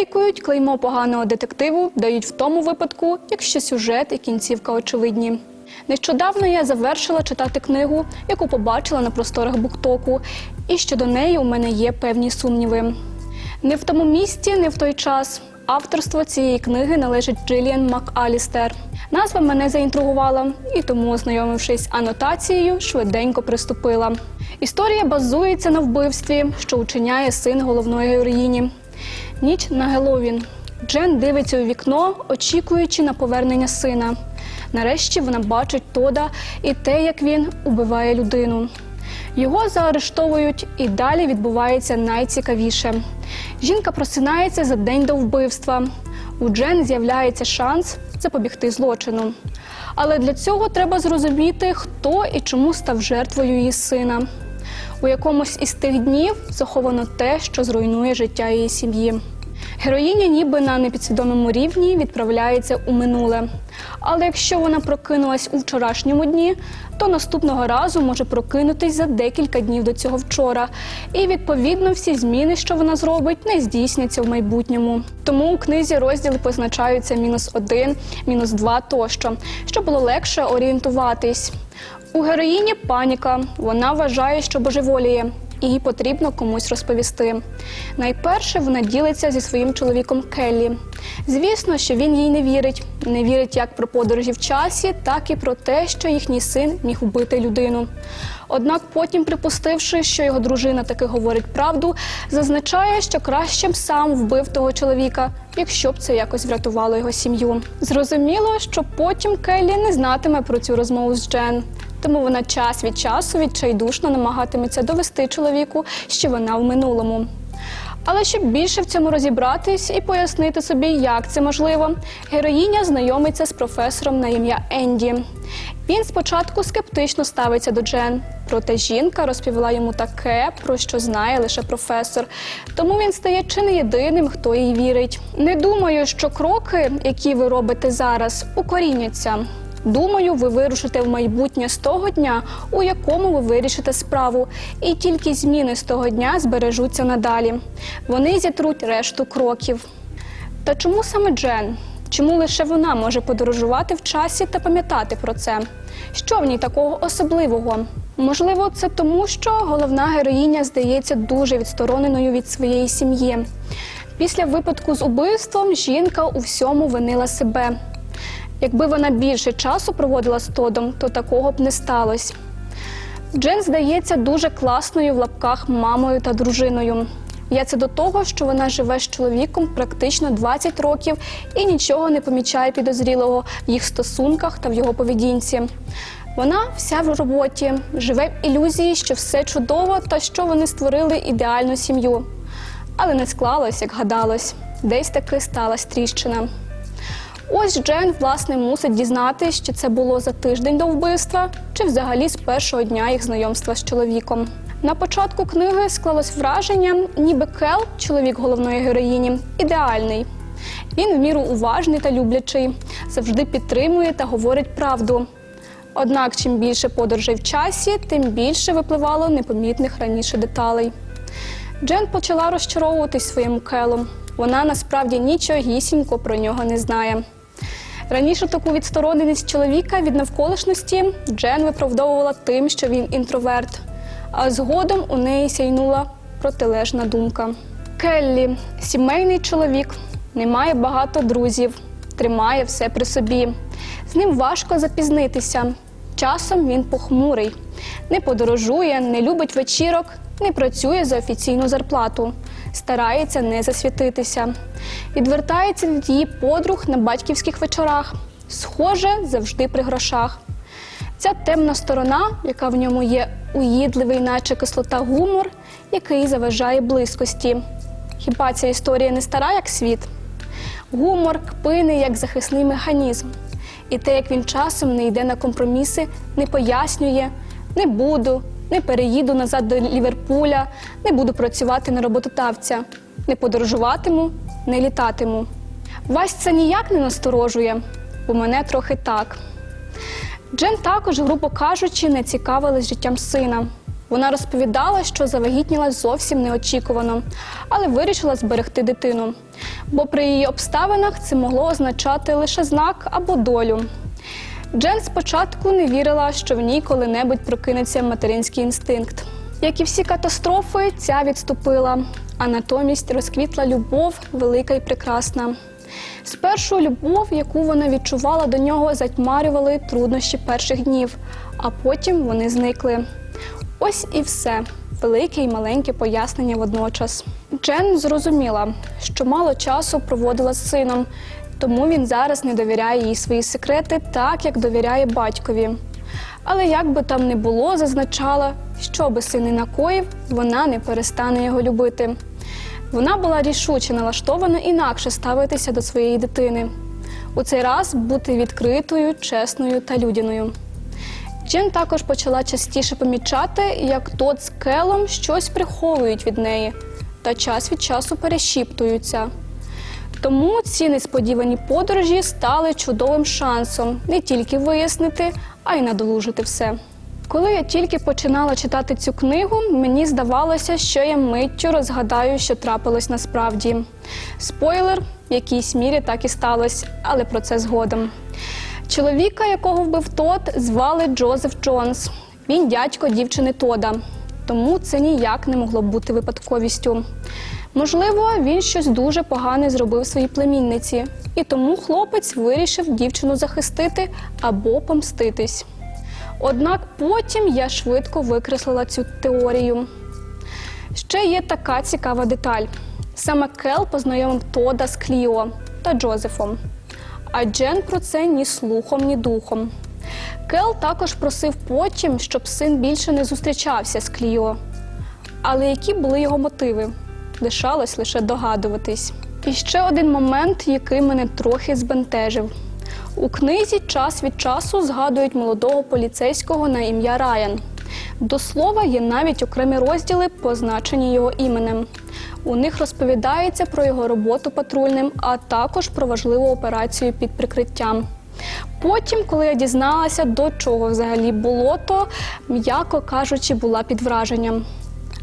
Подейкують клеймо поганого детективу дають в тому випадку, якщо сюжет і кінцівка очевидні. Нещодавно я завершила читати книгу, яку побачила на просторах Буктоку, і щодо неї у мене є певні сумніви. Не в тому місці, не в той час. Авторство цієї книги належить Джиліан МакАлістер. Назва мене заінтригувала, і тому, ознайомившись анотацією, швиденько приступила. Історія базується на вбивстві, що учиняє син головної героїні. Ніч на Геловін. Джен дивиться у вікно, очікуючи на повернення сина. Нарешті вона бачить Тода і те, як він убиває людину. Його заарештовують, і далі відбувається найцікавіше. Жінка просинається за день до вбивства. У Джен з'являється шанс запобігти злочину. Але для цього треба зрозуміти, хто і чому став жертвою її сина. У якомусь із тих днів заховано те, що зруйнує життя її сім'ї. Героїня ніби на непідсвідомому рівні відправляється у минуле. Але якщо вона прокинулась у вчорашньому дні, то наступного разу може прокинутись за декілька днів до цього вчора. І відповідно всі зміни, що вона зробить, не здійсняться в майбутньому. Тому у книзі розділи позначаються мінус один, мінус два тощо, щоб було легше орієнтуватись. У героїні паніка. Вона вважає, що божеволіє. І потрібно комусь розповісти. Найперше вона ділиться зі своїм чоловіком Келлі. Звісно, що він їй не вірить. Не вірить як про подорожі в часі, так і про те, що їхній син міг убити людину. Однак, потім, припустивши, що його дружина таки говорить правду, зазначає, що краще б сам вбив того чоловіка, якщо б це якось врятувало його сім'ю. Зрозуміло, що потім Келлі не знатиме про цю розмову з Джен. Тому вона час від часу відчайдушно намагатиметься довести чоловіку, що вона в минулому. Але щоб більше в цьому розібратись і пояснити собі, як це можливо, героїня знайомиться з професором на ім'я Енді. Він спочатку скептично ставиться до Джен, проте жінка розповіла йому таке, про що знає лише професор. Тому він стає чи не єдиним, хто їй вірить. Не думаю, що кроки, які ви робите зараз, укоріняться. Думаю, ви вирушите в майбутнє з того дня, у якому ви вирішите справу, і тільки зміни з того дня збережуться надалі. Вони зітруть решту кроків. Та чому саме Джен? Чому лише вона може подорожувати в часі та пам'ятати про це? Що в ній такого особливого? Можливо, це тому, що головна героїня здається дуже відстороненою від своєї сім'ї. Після випадку з убивством жінка у всьому винила себе. Якби вона більше часу проводила з Тодом, то такого б не сталося. Джен здається дуже класною в лапках мамою та дружиною. Я це до того, що вона живе з чоловіком практично 20 років і нічого не помічає підозрілого в їх стосунках та в його поведінці. Вона вся в роботі, живе в ілюзії, що все чудово та що вони створили ідеальну сім'ю. Але не склалось, як гадалось, десь таки сталася тріщина. Ось Джен, власне, мусить дізнатись, що це було за тиждень до вбивства, чи взагалі з першого дня їх знайомства з чоловіком. На початку книги склалось враження, ніби Кел, чоловік головної героїні, ідеальний. Він в міру уважний та люблячий, завжди підтримує та говорить правду. Однак, чим більше подорожей в часі, тим більше випливало непомітних раніше деталей. Джен почала розчаровуватись своїм келом. Вона насправді нічогісінько про нього не знає. Раніше таку відстороненість чоловіка від навколишності Джен виправдовувала тим, що він інтроверт, а згодом у неї сяйнула протилежна думка. Келлі сімейний чоловік, не має багато друзів, тримає все при собі. З ним важко запізнитися. Часом він похмурий, не подорожує, не любить вечірок, не працює за офіційну зарплату, старається не засвітитися, відвертається від її подруг на батьківських вечорах, схоже, завжди при грошах. Ця темна сторона, яка в ньому є уїдливий, наче кислота гумор, який заважає близькості. Хіба ця історія не стара, як світ? Гумор кпини як захисний механізм. І те, як він часом не йде на компроміси, не пояснює, не буду, не переїду назад до Ліверпуля, не буду працювати на роботодавця, не подорожуватиму, не літатиму. Вас це ніяк не насторожує, бо мене трохи так. Джен також, грубо кажучи, не цікавилась життям сина. Вона розповідала, що завагітніла зовсім неочікувано, але вирішила зберегти дитину. Бо при її обставинах це могло означати лише знак або долю. Джен спочатку не вірила, що в ній коли-небудь прокинеться материнський інстинкт. Як і всі катастрофи, ця відступила, а натомість розквітла любов велика і прекрасна. Спершу любов, яку вона відчувала до нього, затьмарювали труднощі перших днів, а потім вони зникли. Ось і все велике і маленьке пояснення водночас. Джен зрозуміла, що мало часу проводила з сином, тому він зараз не довіряє їй свої секрети так, як довіряє батькові. Але як би там не було, зазначала, що би син не накоїв, вона не перестане його любити. Вона була рішуче налаштована інакше ставитися до своєї дитини. У цей раз бути відкритою, чесною та людяною. Джен також почала частіше помічати, як тот з Келом щось приховують від неї та час від часу перешіптуються. Тому ці несподівані подорожі стали чудовим шансом не тільки вияснити, а й надолужити все. Коли я тільки починала читати цю книгу, мені здавалося, що я миттю розгадаю, що трапилось насправді. Спойлер, в якійсь мірі так і сталося, але про це згодом. Чоловіка, якого вбив Тод, звали Джозеф Джонс. Він дядько дівчини Тода, тому це ніяк не могло бути випадковістю. Можливо, він щось дуже погане зробив своїй племінниці, і тому хлопець вирішив дівчину захистити або помститись. Однак потім я швидко викреслила цю теорію. Ще є така цікава деталь: саме Кел познайомив Тода з Кліо та Джозефом. А Джен про це ні слухом, ні духом. Кел також просив потім, щоб син більше не зустрічався з Кліо. Але які були його мотиви? Лишалось лише догадуватись. І ще один момент, який мене трохи збентежив. У книзі час від часу згадують молодого поліцейського на ім'я Райан. До слова, є навіть окремі розділи, позначені його іменем. У них розповідається про його роботу патрульним, а також про важливу операцію під прикриттям. Потім, коли я дізналася, до чого взагалі було, то, м'яко кажучи, була під враженням.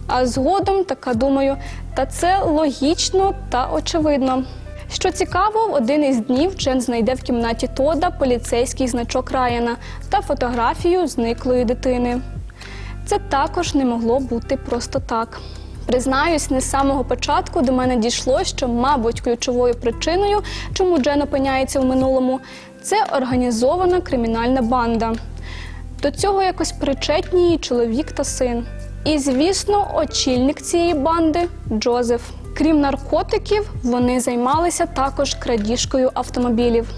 А згодом така думаю, та це логічно та очевидно. Що цікаво, в один із днів Джен знайде в кімнаті Тода поліцейський значок Райана та фотографію зниклої дитини. Це також не могло бути просто так. Признаюсь, не з самого початку до мене дійшло, що, мабуть, ключовою причиною, чому Джен опиняється в минулому, це організована кримінальна банда. До цього якось причетні чоловік та син. І, звісно, очільник цієї банди Джозеф. Крім наркотиків, вони займалися також крадіжкою автомобілів.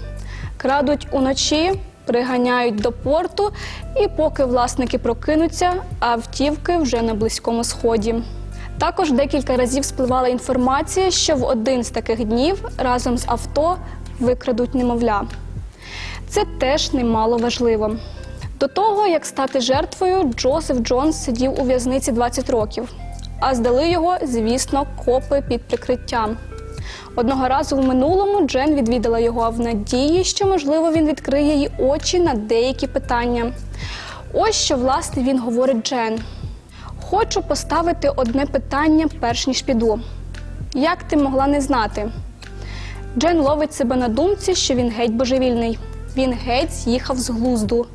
Крадуть уночі, приганяють до порту, і поки власники прокинуться, автівки вже на близькому сході. Також декілька разів спливала інформація, що в один з таких днів разом з авто викрадуть немовля. Це теж немало важливо. До того, як стати жертвою, Джозеф Джонс сидів у в'язниці 20 років, а здали його, звісно, копи під прикриттям. Одного разу в минулому Джен відвідала його в надії, що, можливо, він відкриє їй очі на деякі питання. Ось що, власне, він говорить Джен. Хочу поставити одне питання, перш ніж піду. Як ти могла не знати? Джен ловить себе на думці, що він геть божевільний. Він геть з'їхав з глузду.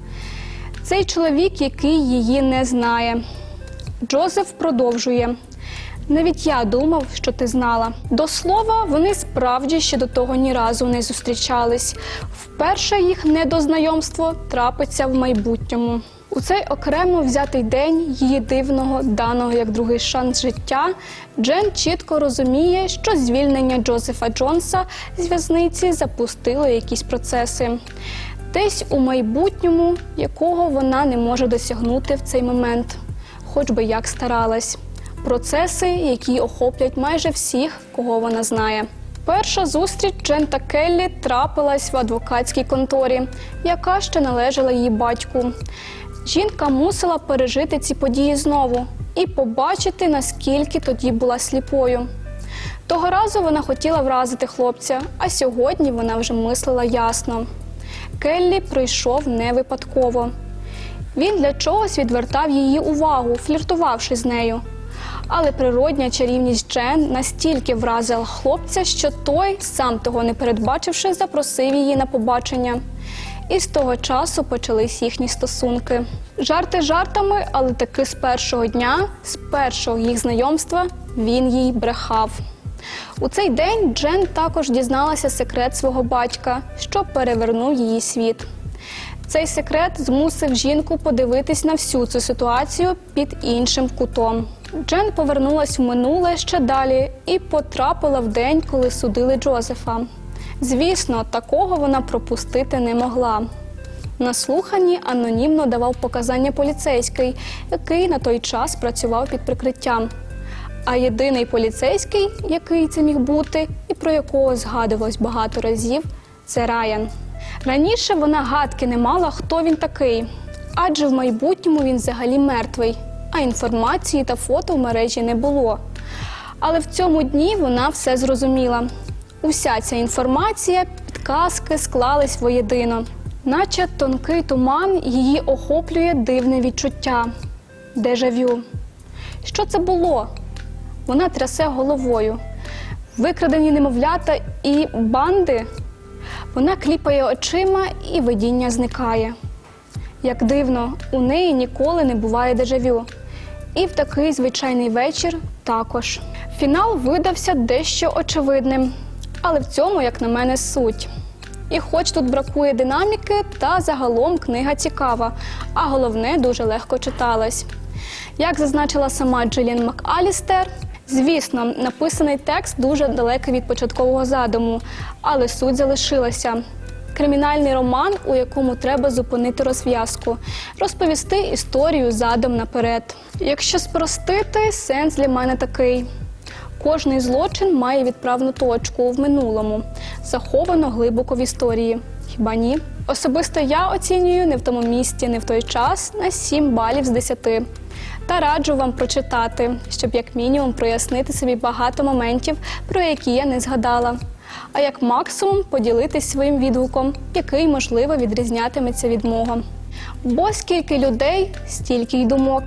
Цей чоловік, який її не знає. Джозеф продовжує. Навіть я думав, що ти знала. До слова, вони справді ще до того ні разу не зустрічались. Вперше їх недознайомство трапиться в майбутньому. У цей окремо взятий день її дивного, даного як другий шанс життя, Джен чітко розуміє, що звільнення Джозефа Джонса з в'язниці запустило якісь процеси. Десь у майбутньому, якого вона не може досягнути в цей момент, хоч би як старалась. Процеси, які охоплять майже всіх, кого вона знає. Перша зустріч Джен та Келлі трапилась в адвокатській конторі, яка ще належала її батьку. Жінка мусила пережити ці події знову і побачити, наскільки тоді була сліпою. Того разу вона хотіла вразити хлопця, а сьогодні вона вже мислила ясно. Келлі прийшов не випадково. Він для чогось відвертав її увагу, фліртувавши з нею. Але природня чарівність Джен настільки вразила хлопця, що той, сам того не передбачивши, запросив її на побачення. І з того часу почались їхні стосунки. Жарти жартами, але таки з першого дня, з першого їх знайомства, він їй брехав. У цей день Джен також дізналася секрет свого батька, що перевернув її світ. Цей секрет змусив жінку подивитись на всю цю ситуацію під іншим кутом. Джен повернулась в минуле ще далі і потрапила в день, коли судили Джозефа. Звісно, такого вона пропустити не могла. На слуханні анонімно давав показання поліцейський, який на той час працював під прикриттям. А єдиний поліцейський, який це міг бути, і про якого згадувалось багато разів, це Райан. Раніше вона гадки не мала, хто він такий, адже в майбутньому він взагалі мертвий, а інформації та фото в мережі не було. Але в цьому дні вона все зрозуміла. Уся ця інформація, підказки склались воєдино. Наче тонкий туман її охоплює дивне відчуття дежавю. Що це було? Вона трясе головою. Викрадені немовлята і банди. Вона кліпає очима і видіння зникає. Як дивно, у неї ніколи не буває дежавю. І в такий звичайний вечір також. Фінал видався дещо очевидним, але в цьому, як на мене, суть. І хоч тут бракує динаміки, та загалом книга цікава, а головне дуже легко читалась. Як зазначила сама Джиліан МакАлістер, звісно, написаний текст дуже далекий від початкового задуму, але суть залишилася. Кримінальний роман, у якому треба зупинити розв'язку, розповісти історію задом наперед. Якщо спростити, сенс для мене такий. Кожний злочин має відправну точку в минулому, заховано глибоко в історії. Хіба ні? Особисто я оцінюю не в тому місці, не в той час на 7 балів з 10. Та раджу вам прочитати, щоб як мінімум прояснити собі багато моментів, про які я не згадала. А як максимум поділитись своїм відгуком, який можливо відрізнятиметься від мого. Бо скільки людей, стільки й думок.